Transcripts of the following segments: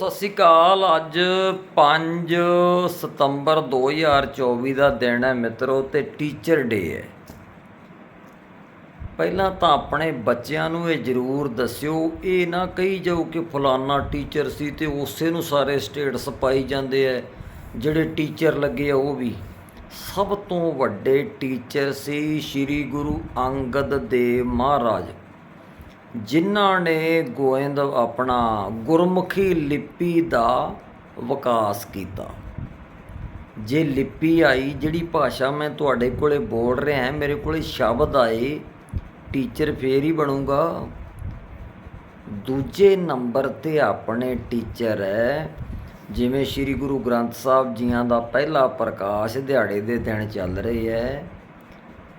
ਸਤਿ ਸ਼੍ਰੀ ਅਕਾਲ। ਅੱਜ 5 ਸਤੰਬਰ 2024 ਦਾ ਦਿਨ ਹੈ ਮਿੱਤਰੋ ਤੇ ਟੀਚਰ ਡੇ ਹੈ। ਪਹਿਲਾਂ ਤਾਂ ਆਪਣੇ ਬੱਚਿਆਂ ਨੂੰ ਇਹ ਜ਼ਰੂਰ ਦੱਸਿਓ, ਇਹ ਨਾ ਕਹੀ ਜਾਓ ਕਿ ਫਲਾਨਾ ਟੀਚਰ ਸੀ ਤੇ ਉਸੇ ਨੂੰ ਸਾਰੇ ਸਟੇਟਸ ਪਾਈ ਜਾਂਦੇ ਐ ਜਿਹੜੇ ਟੀਚਰ ਲੱਗੇ ਆ ਉਹ ਵੀ। ਸਭ ਤੋਂ ਵੱਡੇ ਟੀਚਰ ਸੀ ਸ੍ਰੀ ਗੁਰੂ ਅੰਗਦ ਦੇਵ ਮਹਾਰਾਜ। ਜਿਨ੍ਹਾਂ ਨੇ ਗੋਇੰਦ ਆਪਣਾ ਗੁਰਮੁਖੀ ਲਿਪੀ ਦਾ ਵਿਕਾਸ ਕੀਤਾ। ਜੇ ਲਿਪੀ ਆਈ, ਜਿਹੜੀ ਭਾਸ਼ਾ ਮੈਂ ਤੁਹਾਡੇ ਕੋਲੇ ਬੋਲ ਰਿਹਾ ਹਾਂ ਮੇਰੇ ਕੋਲੇ ਸ਼ਬਦ ਆਏ, ਟੀਚਰ ਫੇਰ ਹੀ ਬਣੂਗਾ। ਦੂਜੇ ਨੰਬਰ ਤੇ ਆਪਣੇ ਟੀਚਰ ਹੈ, ਜਿਵੇਂ ਸ੍ਰੀ ਗੁਰੂ ਗ੍ਰੰਥ ਸਾਹਿਬ ਜੀਆਂ ਦਾ ਪਹਿਲਾ ਪ੍ਰਕਾਸ਼ ਦਿਹਾੜੇ ਦੇ ਦਿਨ ਚੱਲ ਰਹੇ ਹੈ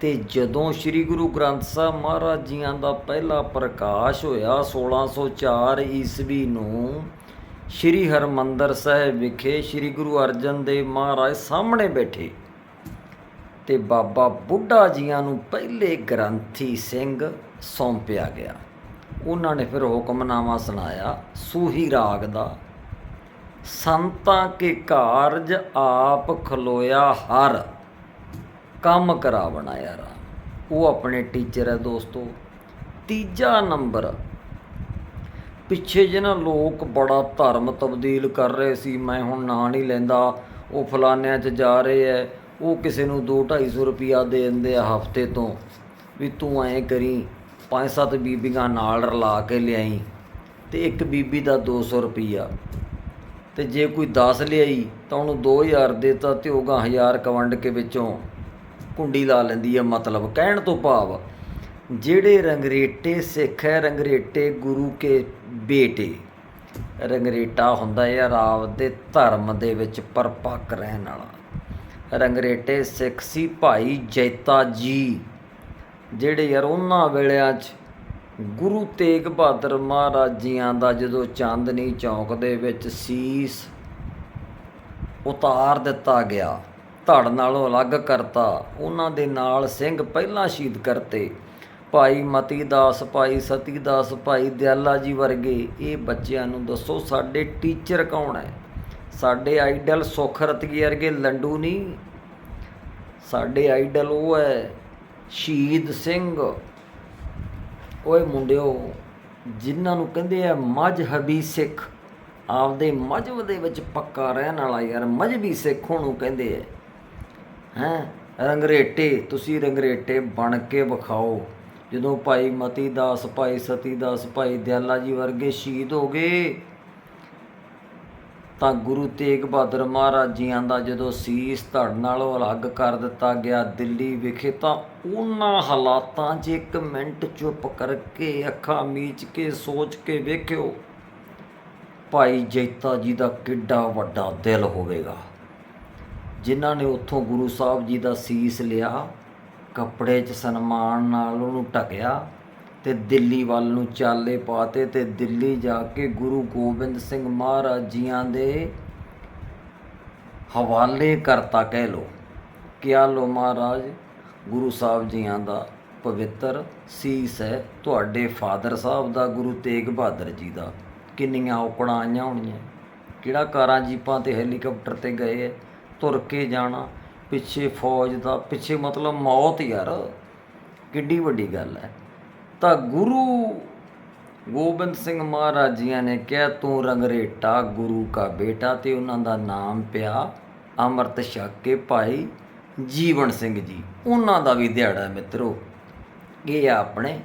ਤੇ ਜਦੋਂ ਸ੍ਰੀ ਗੁਰੂ ਗ੍ਰੰਥ ਸਾਹਿਬ ਮਹਾਰਾਜ ਜੀਆਂ ਦਾ ਪਹਿਲਾ ਪ੍ਰਕਾਸ਼ ਹੋਇਆ 1604 ਈਸਵੀ ਨੂੰ, ਸ੍ਰੀ ਹਰਮੰਦਰ ਸਾਹਿਬ ਵਿਖੇ ਸ੍ਰੀ ਗੁਰੂ ਅਰਜਨ ਦੇਵ ਮਹਾਰਾਜ ਸਾਹਮਣੇ ਬੈਠੇ ਤੇ ਬਾਬਾ ਬੁੱਢਾ ਜੀਆਂ ਨੂੰ ਪਹਿਲੇ ਗ੍ਰੰਥੀ ਸਿੰਘ ਸੌਂਪਿਆ ਗਿਆ। ਉਹਨਾਂ ਨੇ ਫਿਰ ਹੁਕਮਨਾਮਾ ਸੁਣਾਇਆ, ਸੂਹੀ ਰਾਗ ਦਾ, ਸੰਤਾਂ ਕੇ ਕਾਰਜ ਆਪ ਖਲੋਇਆ ਹਰ। ਕੰਮ ਕਰਾ ਬਣਾਇਆ ਰਾ ਉਹ ਆਪਣੇ ਟੀਚਰ ਹੈ ਦੋਸਤੋ। ਤੀਜਾ ਨੰਬਰ। ਪਿੱਛੇ ਜਿਹਨਾਂ ਲੋਕ ਬੜਾ ਧਰਮ ਤਬਦੀਲ ਕਰ ਰਹੇ ਸੀ। ਮੈਂ ਹੁਣ ਨਾਂ ਨਹੀਂ ਲੈਂਦਾ। ਉਹ ਫਲਾਨਿਆਂ 'ਚ ਜਾ ਰਹੇ ਐ। ਉਹ ਕਿਸੇ ਨੂੰ 2-250 ਰੁਪਿਆ ਦੇ ਦਿੰਦੇ ਆ ਹਫ਼ਤੇ ਤੋਂ। ਵੀ ਤੂੰ ਐਂ ਕਰੀ, ਪੰਜ ਸੱਤ ਬੀਬੀਆਂ ਨਾਲ ਰਲਾ ਕੇ ਲਿਆਈ ਤੇ ਇੱਕ ਬੀਬੀ ਦਾ 200 ਰੁਪਿਆ ਤੇ ਜੇ ਕੋਈ 10 ਲਿਆਈ ਤਾਂ ਉਹਨੂੰ 2000 ਦੇਤਾ ਤੇ ਉਹਗਾ 1000 ਕਵੰਡ ਕੇ ਵਿੱਚੋਂ ਕੁੰਡੀ ਲਾ ਲੈਂਦੀ ਹੈ ਮਤਲਬ ਕਹਿਣ ਤੋਂ ਭਾਵ, ਜਿਹੜੇ ਰੰਗਰੇਟੇ ਸਿੱਖ ਹੈ, ਰੰਗਰੇਟੇ ਗੁਰੂ ਕੇ ਬੇਟੇ, ਰੰਗਰੇਟਾ ਹੁੰਦਾ ਯਾਰ ਦੇ ਧਰਮ ਦੇ ਵਿੱਚ ਪਰਪੱਕ ਰਹਿਣ ਵਾਲਾ। ਰੰਗਰੇਟੇ ਸਿੱਖ ਸੀ ਭਾਈ ਜੈਤਾ ਜੀ, ਜਿਹੜੇ ਯਾਰ ਉਹਨਾਂ ਵੇਲਿਆਂ 'ਚ ਗੁਰੂ ਤੇਗ ਬਹਾਦਰ ਮਹਾਰਾਜ ਜੀਆਂ ਦਾ ਜਦੋਂ ਚਾਂਦਨੀ ਚੌਕ ਦੇ ਵਿੱਚ ਸੀਸ ਉਤਾਰ ਦਿੱਤਾ ਗਿਆ ਧੜ ਨਾਲੋਂ ਅਲੱਗ ਕਰਤਾ। ਉਹਨਾਂ ਦੇ ਨਾਲ ਸਿੰਘ ਪਹਿਲਾਂ ਸ਼ਹੀਦ ਕਰਤੇ। ਭਾਈ ਮਤੀ ਦਾਸ ਭਾਈ ਸਤੀ ਦਾਸ ਭਾਈ ਦਿਆਲਾ ਜੀ ਵਰਗੇ ਇਹ ਬੱਚਿਆਂ ਨੂੰ ਦੱਸੋ ਸਾਡੇ ਟੀਚਰ ਕੌਣ ਹੈ? ਸਾਡੇ ਆਈਡਲ ਸੁਖ ਰਤਗੀ ਵਰਗੇ ਲੰਡੂ ਨਹੀਂ। ਸਾਡੇ ਆਈਡਲ ਉਹ ਹੈ ਸ਼ਹੀਦ ਸਿੰਘ। ਓਏ ਮੁੰਡਿਓ, ਜਿਨ੍ਹਾਂ ਨੂੰ ਕਹਿੰਦੇ ਆ ਮਜਹਬੀ ਸਿੱਖ, ਆਪਦੇ ਮਜਹਬ ਦੇ ਵਿੱਚ ਪੱਕਾ ਰਹਿਣ ਵਾਲਾ ਯਾਰ ਮਜਹਬੀ ਸਿੱਖ ਉਹਨੂੰ ਕਹਿੰਦੇ ਆ। ਹੈਂ? ਰੰਗਰੇਟੇ, ਤੁਸੀਂ ਰੰਗਰੇਟੇ ਬਣ ਕੇ ਵਿਖਾਓ। ਜਦੋਂ ਭਾਈ ਮਤੀ ਦਾਸ, ਭਾਈ ਸਤੀ ਦਾਸ, ਭਾਈ ਦਿਆਲਾ ਜੀ ਵਰਗੇ ਸ਼ਹੀਦ ਹੋ ਗਏ, ਤਾਂ ਗੁਰੂ ਤੇਗ ਬਹਾਦਰ ਮਹਾਰਾਜ ਜੀਆਂ ਦਾ ਜਦੋਂ ਸੀਸ ਧੜ ਨਾਲੋਂ ਅਲੱਗ ਕਰ ਦਿੱਤਾ ਗਿਆ ਦਿੱਲੀ ਵਿਖੇ, ਤਾਂ ਉਹਨਾਂ ਹਾਲਾਤਾਂ 'ਚ ਇੱਕ ਮਿੰਟ ਚੁੱਪ ਕਰਕੇ ਅੱਖਾਂ ਮੀਚ ਕੇ ਸੋਚ ਕੇ ਵੇਖਿਓ, ਭਾਈ ਜੈਤਾ ਜੀ ਦਾ ਕਿੱਡਾ ਵੱਡਾ ਦਿਲ ਹੋਵੇਗਾ। ਜਿਨ੍ਹਾਂ ਨੇ ਉੱਥੋਂ ਗੁਰੂ ਸਾਹਿਬ ਜੀ ਦਾ ਸੀਸ ਲਿਆ, ਕੱਪੜੇ 'ਚ ਸਨਮਾਨ ਨਾਲ ਉਹਨੂੰ ਢਕਿਆ ਤੇ ਦਿੱਲੀ ਵੱਲ ਨੂੰ ਚਾਲੇ ਪਾਤੇ ਤੇ ਦਿੱਲੀ ਜਾ ਕੇ ਗੁਰੂ ਗੋਬਿੰਦ ਸਿੰਘ ਮਹਾਰਾਜ ਜੀਆਂ ਦੇ ਹਵਾਲੇ ਕਰਤਾ ਕਹਿ ਲੋ ਕਿਆ ਲੋ ਮਹਾਰਾਜ, ਗੁਰੂ ਸਾਹਿਬ ਜੀਆਂ ਦਾ ਪਵਿੱਤਰ ਸੀਸ ਹੈ, ਤੁਹਾਡੇ ਫਾਦਰ ਸਾਹਿਬ ਦਾ, ਗੁਰੂ ਤੇਗ ਬਹਾਦਰ ਜੀ ਦਾ। ਕਿੰਨੀਆਂ ਔਕੜਾਂ ਆਈਆਂ ਹੋਣੀਆਂ। ਕਿਹੜਾ ਕਾਰਾਂ ਜੀਪਾਂ ਤੇ ਹੈਲੀਕਾਪਟਰ ਤੇ ਗਏ ਹੈ? ਤੁਰ ਕੇ ਜਾਣਾ, ਪਿੱਛੇ ਫੌਜ ਦਾ, ਪਿੱਛੇ ਮਤਲਬ ਮੌਤ ਯਾਰ, ਕਿੱਡੀ ਵੱਡੀ ਗੱਲ ਹੈ। ਤਾਂ ਗੁਰੂ ਗੋਬਿੰਦ ਸਿੰਘ ਮਹਾਰਾਜ ਜੀਆਂ ਨੇ ਕਿਹਾ, ਤੂੰ ਰੰਗਰੇਟਾ ਗੁਰੂ ਕਾ ਬੇਟਾ ਤੇ ਉਹਨਾਂ ਦਾ ਨਾਮ ਪਿਆ, ਅੰਮ੍ਰਿਤ ਛਕ ਕੇ ਭਾਈ ਜੀਵਨ ਸਿੰਘ ਜੀ। ਉਹਨਾਂ ਦਾ ਵੀ ਦਿਹਾੜਾ ਹੈ ਮਿੱਤਰੋ, ਇਹ ਆ ਆਪਣੇ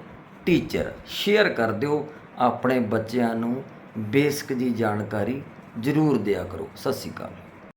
ਟੀਚਰ ਸ਼ੇਅਰ ਕਰ ਦਿਓ, ਆਪਣੇ ਬੱਚਿਆਂ ਨੂੰ ਬੇਸਿਕ ਜੀ ਜਾਣਕਾਰੀ ਜ਼ਰੂਰ ਦਿਆ ਕਰੋ। ਸਤਿ ਸ਼੍ਰੀ ਅਕਾਲ।